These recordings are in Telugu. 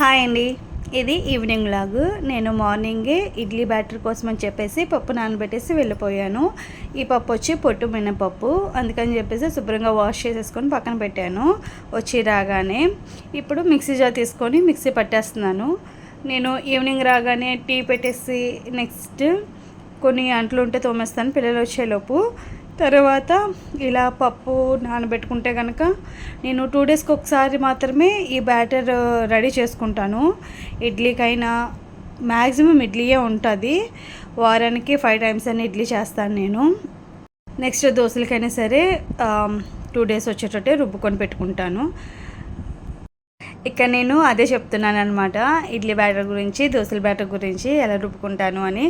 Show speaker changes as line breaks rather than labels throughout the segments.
హాయ్ అండి. ఇది ఈవినింగ్ లాగ్. నేను మార్నింగే ఇడ్లీ బ్యాటర్ కోసం అని చెప్పేసి పప్పు నానబెట్టేసి వెళ్ళిపోయాను. ఈ పప్పు వచ్చి పొట్టు మినపప్పు. అందుకని చెప్పేసి శుభ్రంగా వాష్ చేసేసుకొని పక్కన పెట్టాను. వచ్చి రాగానే ఇప్పుడు మిక్సీ జార్ తీసుకొని మిక్సీ పట్టేస్తున్నాను. నేను ఈవినింగ్ రాగానే టీ పెట్టేసి నెక్స్ట్ కొన్ని అంట్లు ఉంటే తోమేస్తాను పిల్లలు వచ్చేలోపు. తర్వాత ఇలా పప్పు నానబెట్టుకుంటే కనుక నేను టూ డేస్కి ఒకసారి మాత్రమే ఈ బ్యాటర్ రెడీ చేసుకుంటాను. ఇడ్లీకైనా మ్యాక్సిమం ఇడ్లీయే ఉంటుంది. వారానికి ఫైవ్ టైమ్స్ అని ఇడ్లీ చేస్తాను నేను. నెక్స్ట్ దోశలకైనా సరే టూ డేస్ వచ్చేటట్టే రుబ్బుకొని పెట్టుకుంటాను. ఇక్కడ నేను అదే చెప్తున్నాను అనమాట ఇడ్లీ బ్యాటర్ గురించి దోశల బ్యాటర్ గురించి ఎలా రుబ్బుకుంటాను అని.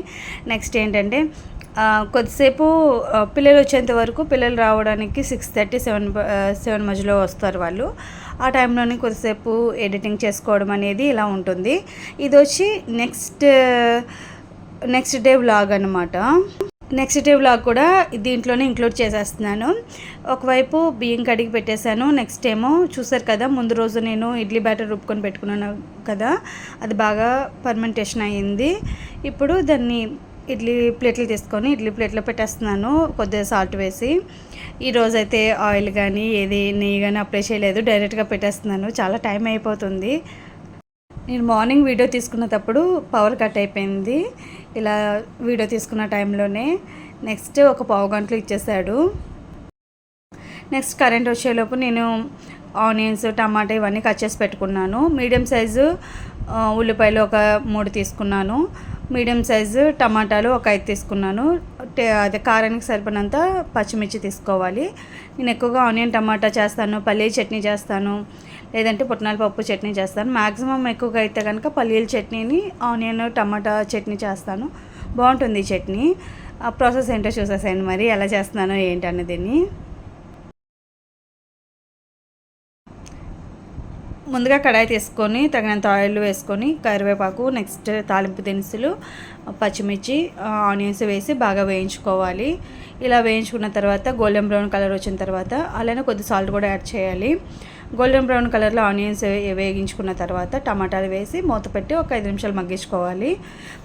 నెక్స్ట్ ఏంటంటే కొద్దిసేపు పిల్లలు వచ్చేంత వరకు పిల్లలు రావడానికి సిక్స్ థర్టీ సెవెన్ సెవెన్ మధ్యలో వస్తారు వాళ్ళు. ఆ టైంలోనే కొద్దిసేపు ఎడిటింగ్ చేసుకోవడం అనేది ఇలా ఉంటుంది. ఇది వచ్చి నెక్స్ట్ నెక్స్ట్ డే వ్లాగ్ అనమాట నెక్స్ట్ డే వ్లాగ్ కూడా దీంట్లోనే ఇంక్లూడ్ చేసేస్తున్నాను. ఒకవైపు బియ్యం కడిగి పెట్టేశాను నెక్స్ట్ ఏమో చూసారు కదా ముందు రోజు నేను ఇడ్లీ బ్యాటర్ రుబ్బుకొని పెట్టుకున్నాను కదా అది బాగా పర్మెంటేషన్ అయ్యింది. ఇప్పుడు దాన్ని ఇడ్లీ ప్లేట్లు తీసుకొని ఇడ్లీ ప్లేట్లో పెట్టేస్తున్నాను కొద్దిగా సాల్ట్ వేసి. ఈరోజైతే ఆయిల్ కానీ ఏది నెయ్యి కానీ అప్లై చేయలేదు డైరెక్ట్గా పెట్టేస్తున్నాను. చాలా టైం అయిపోతుంది. నేను మార్నింగ్ వీడియో తీసుకున్నప్పుడు పవర్ కట్ అయిపోయింది. ఇలా వీడియో తీసుకున్న టైంలోనే నెక్స్ట్ ఒక పావు గంటలు ఇచ్చేసాడు. నెక్స్ట్ కరెంట్ వచ్చేలోపు నేను ఆనియన్స్ టమాటా ఇవన్నీ కట్ చేసి పెట్టుకున్నాను. మీడియం సైజు ఉల్లిపాయలు ఒక మూడు తీసుకున్నాను. మీడియం సైజు టమాటాలు ఒక ఐదు తీసుకున్నాను. అదే కారానికి సరిపడినంత పచ్చిమిర్చి తీసుకోవాలి. నేను ఎక్కువగా ఆనియన్ టమాటా చేస్తాను పల్లీ చట్నీ చేస్తాను లేదంటే పుట్నాల పప్పు చట్నీ చేస్తాను. మ్యాక్సిమం ఎక్కువగా అయితే కనుక పల్లీల చట్నీని ఆనియన్ టమాటా చట్నీ చేస్తాను. బాగుంటుంది ఈ చట్నీ. ఆ ప్రాసెస్ ఏంటో చూసేసాను మరి ఎలా చేస్తున్నానో ఏంటి ముందుగా కడాయి తీసుకొని తగినంత ఆయిల్ వేసుకొని కరివేపాకు నెక్స్ట్ తాలింపు దినుసులు పచ్చిమిర్చి ఆనియన్స్ వేసి బాగా వేయించుకోవాలి. ఇలా వేయించుకున్న తర్వాత గోల్డెన్ బ్రౌన్ కలర్ వచ్చిన తర్వాత అలానే కొద్ది సాల్ట్ కూడా యాడ్ చేయాలి. గోల్డెన్ బ్రౌన్ కలర్లో ఆనియన్స్ వేగించుకున్న తర్వాత టమాటాలు వేసి మూత పెట్టి ఒక ఐదు నిమిషాలు మగ్గించుకోవాలి.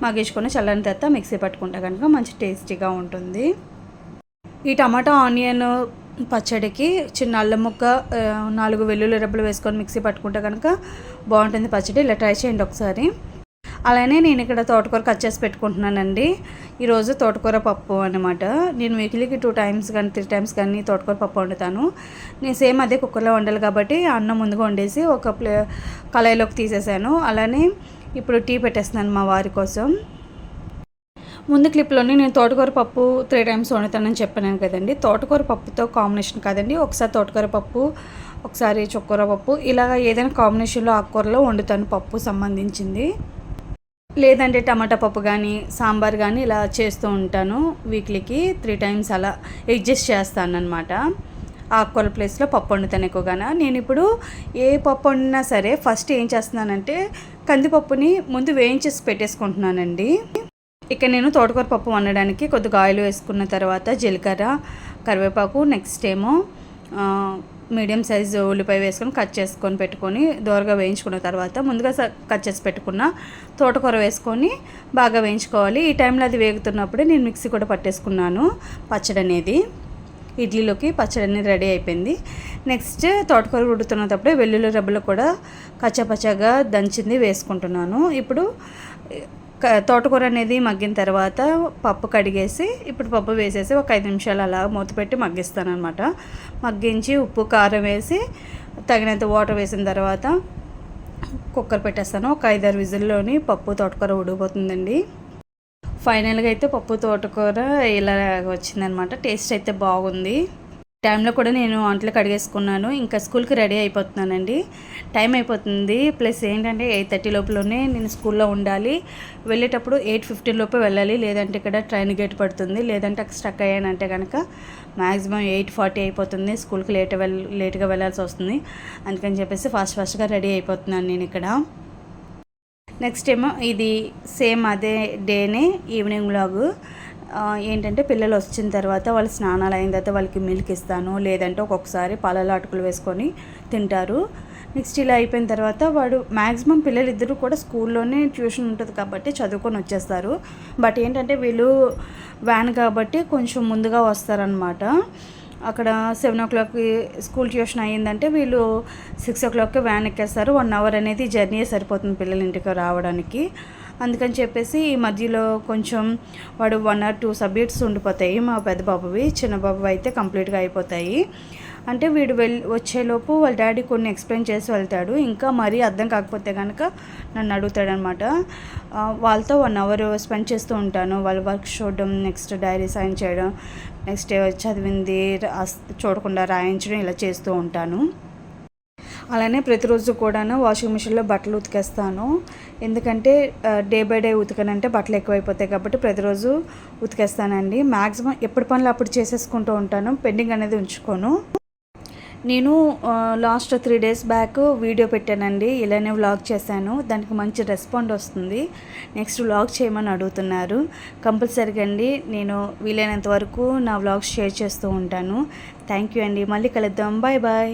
మగ్గించుకొని చల్లని తర్వాత మిక్సీ పట్టుకుంటే కనుక మంచి టేస్టీగా ఉంటుంది. ఈ టమాటా ఆనియన్ పచ్చడికి చిన్న అల్లం ముక్క నాలుగు వెల్లుల్లి రెబ్బలు వేసుకొని మిక్సీ పట్టుకుంటే కనుక బాగుంటుంది పచ్చడి. ఇలా ట్రై చేయండి ఒకసారి. అలానే నేను ఇక్కడ తోటకూర కట్ చేసి పెట్టుకుంటున్నానండి. ఈరోజు తోటకూర పప్పు అనమాట నేను వీక్లీకి టూ టైమ్స్ కానీ త్రీ టైమ్స్ కానీ తోటకూర పప్పు వండుతాను. నేను సేమ్ అదే కుక్కర్లో వండాలి కాబట్టి అన్నం ముందుగా వండేసి ఒక ప్లే కళాయిలోకి తీసేసాను. అలానే ఇప్పుడు టీ పెట్టేస్తున్నాను మా వారి కోసం. ముందు క్లిప్లోనే నేను తోటకూర పప్పు త్రీ టైమ్స్ వండుతానని చెప్పాను కదండి. తోటకూర పప్పుతో కాంబినేషన్ కాదండి. ఒకసారి తోటకూర పప్పు ఒకసారి చుక్కూర పప్పు ఇలాగ ఏదైనా కాంబినేషన్లో ఆకుకూరలో వండుతాను పప్పు సంబంధించింది. లేదంటే టమాటా పప్పు కానీ సాంబార్ కానీ ఇలా చేస్తూ ఉంటాను వీక్లీకి. త్రీ టైమ్స్ అలా అడ్జస్ట్ చేస్తాను అనమాట ఆకుకూర ప్లేస్లో పప్పు వండుతాను ఎక్కువగా నేను ఇప్పుడు ఏ పప్పు వండినా సరే ఫస్ట్ ఏం చేస్తున్నానంటే కందిపప్పుని ముందు వేయించేసి పెట్టేసుకుంటున్నానండి. ఇక నేను తోటకూర పప్పు వండడానికి కొద్దిగా ఆయిల్ వేసుకున్న తర్వాత జీలకర్ర కరివేపాకు నెక్స్ట్ ఏమో మీడియం సైజు ఉల్లిపాయ వేసుకొని కట్ చేసుకొని పెట్టుకొని దోరగా వేయించుకున్న తర్వాత ముందుగా కట్ చేసి పెట్టుకున్న తోటకూర వేసుకొని బాగా వేయించుకోవాలి. ఈ టైంలో అది వేగుతున్నప్పుడే నేను మిక్సీ కూడా పట్టేసుకున్నాను పచ్చడి అనేది. ఇడ్లీలోకి పచ్చడి అనేది రెడీ అయిపోయింది. నెక్స్ట్ తోటకూర ఉడుతున్నప్పుడే వెల్లుల్లి రబ్బలు కూడా కచ్చపచ్చగా దంచింది వేసుకుంటున్నాను. ఇప్పుడు తోటకూర అనేది మగ్గిన తర్వాత పప్పు కడిగేసి ఇప్పుడు పప్పు వేసేసి ఒక ఐదు నిమిషాలు అలా మూత పెట్టి మగ్గిస్తాను అనమాట మగ్గించి ఉప్పు కారం వేసి తగినంత వాటర్ వేసిన తర్వాత కుక్కర్ పెట్టేస్తాను. ఒక ఐదారు విజిల్లోని పప్పు తోటకూర ఉడిగిపోతుందండి ఫైనల్గా అయితే పప్పు తోటకూర ఇలా వచ్చిందనమాట టేస్ట్ అయితే బాగుంది. టైంలో కూడా నేను వంటలు కడిగేసుకున్నాను. ఇంకా స్కూల్కి రెడీ అయిపోతున్నానండి. టైం అయిపోతుంది. ప్లస్ ఏంటంటే ఎయిట్ థర్టీ లోపలనే నేను స్కూల్లో ఉండాలి. వెళ్ళేటప్పుడు ఎయిట్ ఫిఫ్టీన్ లోపే వెళ్ళాలి. లేదంటే ఇక్కడ ట్రైన్ గేట్ పడుతుంది. లేదంటే అక్కడ స్టక్ అయ్యానంటే కనుక మ్యాక్సిమం ఎయిట్ ఫార్టీ అయిపోతుంది. స్కూల్కి లేట్ వెళ్ లేట్గా వెళ్ళాల్సి వస్తుంది. అందుకని చెప్పేసి ఫాస్ట్ ఫాస్ట్గా రెడీ అయిపోతున్నాను నేను ఇక్కడ. నెక్స్ట్ ఏమో ఇది సేమ్ అదే డేనే ఈవినింగ్ వ్లాగ్. ఏంటంటే పిల్లలు వచ్చిన తర్వాత వాళ్ళు స్నానాలు అయిన తర్వాత వాళ్ళకి మిల్క్ ఇస్తాను. లేదంటే ఒక్కొక్కసారి పాలలో అటుకులు వేసుకొని తింటారు. నెక్స్ట్ ఇలా అయిపోయిన తర్వాత వాడు మ్యాక్సిమం పిల్లలు ఇద్దరు కూడా స్కూల్లోనే ట్యూషన్ ఉంటుంది కాబట్టి చదువుకొని వచ్చేస్తారు. బట్ ఏంటంటే వీళ్ళు వ్యాన్ కాబట్టి కొంచెం ముందుగా వస్తారనమాట అక్కడ సెవెన్ ఓ క్లాక్కి స్కూల్ ట్యూషన్ అయ్యిందంటే వీళ్ళు సిక్స్ ఓ క్లాక్కి వ్యాన్ ఎక్కేస్తారు. వన్ అవర్ అనేది జర్నీ సరిపోతుంది పిల్లల ఇంటికి రావడానికి. అందుకని చెప్పేసి ఈ మధ్యలో కొంచెం వాడు వన్ ఆర్ టూ సబ్జెక్ట్స్ ఉండిపోతాయి మా పెద్ద బాబువి చిన్న బాబు అయితే కంప్లీట్గా అయిపోతాయి. అంటే వీడు వెళ్ళి వచ్చేలోపు వాళ్ళ డాడీ కొన్ని ఎక్స్ప్లెయిన్ చేసి వెళ్తాడు. ఇంకా మరీ అర్థం కాకపోతే కనుక నన్ను అడుగుతాడనమాట. వాళ్ళతో వన్ అవర్ స్పెండ్ చేస్తూ ఉంటాను. వాళ్ళ వర్క్ చూడడం నెక్స్ట్ డైరీ సైన్ చేయడం నెక్స్ట్ చదివింది చూడకుండా రాయించడం ఇలా చేస్తూ ఉంటాను. అలానే ప్రతిరోజు కూడాను వాషింగ్ మిషన్లో బట్టలు ఉతికేస్తాను. ఎందుకంటే డే బై డే ఉతకనంటే బట్టలు ఎక్కువైపోతాయి కాబట్టి ప్రతిరోజు ఉతికేస్తానండి. మ్యాక్సిమం ఎప్పటి పనులు అప్పుడు చేసేసుకుంటూ ఉంటాను. పెండింగ్ అనేది ఉంచుకోను. నేను last three days back video పెట్టానండి. ఇలానే వ్లాగ్ చేశాను. దానికి మంచి రెస్పాండ్ వస్తుంది. నెక్స్ట్ వ్లాగ్ చేయమని అడుగుతున్నారు. కంపల్సరీగా అండి. నేను వీలైనంత వరకు నా వ్లాగ్స్ షేర్ చేస్తూ ఉంటాను. థ్యాంక్ యూ అండి. మళ్ళీ కలుద్దాం. Bye bye